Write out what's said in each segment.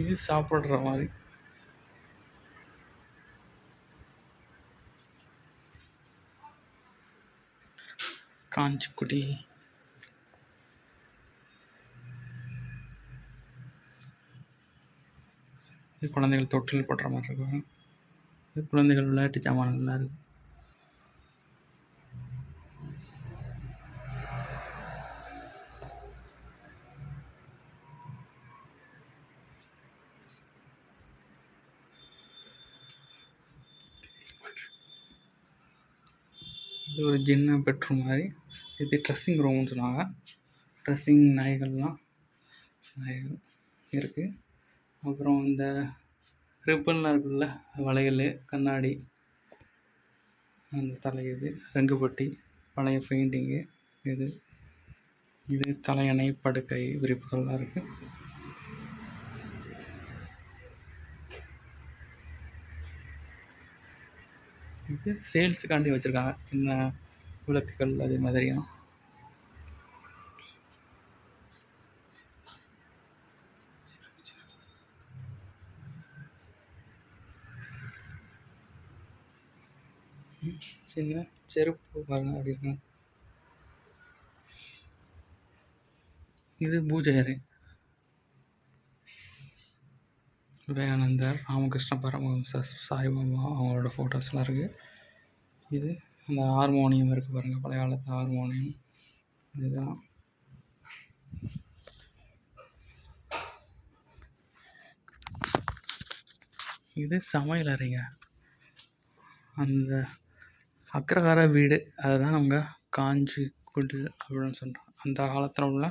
இது சாப்பிட்ற மாதிரி. காஞ்சிக்குடி இது குழந்தைகள் தொட்டில் போடுற மாதிரி இருக்கும். இது குழந்தைகள் விளையாட்டு சாமான்கள்லாம் இருக்குது இது ஒரு ஜின்ன பெட்ரூம் மாதிரி. இது ட்ரெஸ்ஸிங் ரூம்னு சொன்னாங்க. ட்ரெஸ்ஸிங் நாய்கள்லாம். நாய்கள் இருக்குது அப்புறம் இந்த ரிப்பன்லாம் இருக்குல்ல வளையல் கண்ணாடி அந்த தலை இது ரங்குபட்டி பழைய பெயிண்டிங்கு இது. இது தலையணை படுக்கை விரிப்புகள்லாம் இருக்குது இது சேல்ஸுக்காண்டி வச்சுருக்காங்க. சின்ன விளக்குகள் அதே மாதிரியும். சின்ன செருப்பு பாருங்க அப்படி இருக்கு. இது பூஜை அறை. விவேகானந்தர் ராமகிருஷ்ண பரமஹம்ச சாய்பாபா அவங்களோட ஃபோட்டோஸ்லாம் இருக்குது இது அந்த ஹார்மோனியம் இருக்குது பாருங்கள் பழைய காலத்து ஹார்மோனியம் இதுதான். இது சமையல் அறைங்க. அந்த அக்ரஹார வீடு அதுதான் நம்ம காஞ்சி குடில் அப்படின்னு சொல்கிறோம் அந்த காலத்தில் உள்ள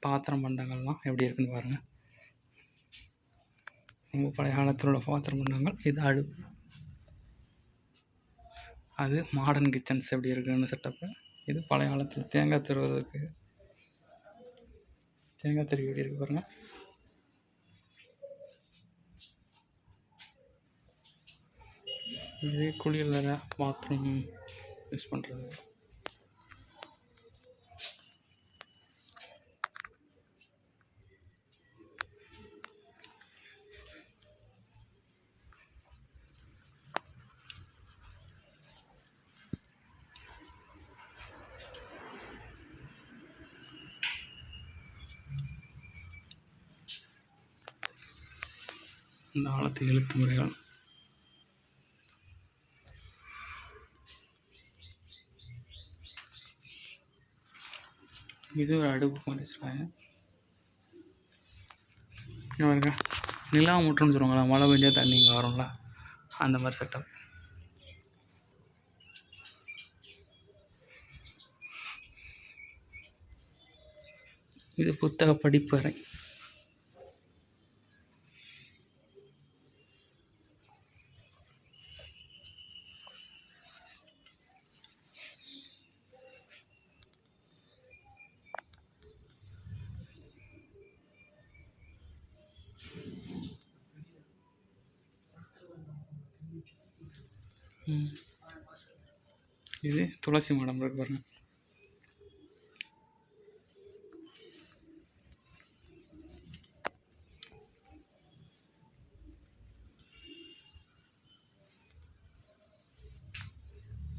பாத்திரம் பண்டங்கள்லாம் எப்படி இருக்குன்னு பாருங்கள் ரொம்ப பழைய காலத்தில் உள்ள பாத்திரம் பண்ணாங்க இது அடுப்பு அது மாடர்ன் கிச்சன்ஸ் எப்படி இருக்குன்னு செட்டப்பு இது பழைய காலத்தில் தேங்காய் திருவதற்கு தேங்காய் திருவி எப்படி இருக்கு பாருங்கள் இதே குளியல் பாத்ரூம் யூஸ் பண்ணுறது இந்த காலத்து எழுத்து முறைகள். இது ஒரு அடுப்பு மாதிரி பாருங்க. நிலா மூட்டுன்னு சொல்லுவாங்களா மழை பெஞ்சா தண்ணி இங்கே வரும்ல அந்த மாதிரி செட்டப் இது புத்தக படிப்பறை இது துளசி மாடம் இருக்கு பாருங்க.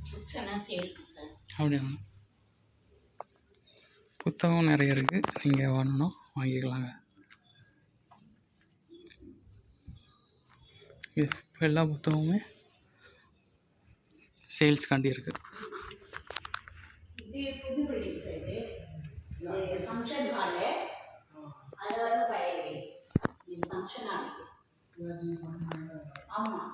புக்ஸ்லாம் சேல்க்கு சார். அப்படியா? புத்தகம் நிறைய இருக்குது நீங்கள் வேணும்னா வாங்கிக்கலாங்க. எல்லா புத்தகமுமே சேல்ஸ்க்காண்டி இருக்குது ஃபங்க்ஷன் பழைய ஃபங்க்ஷன் ஆமாம்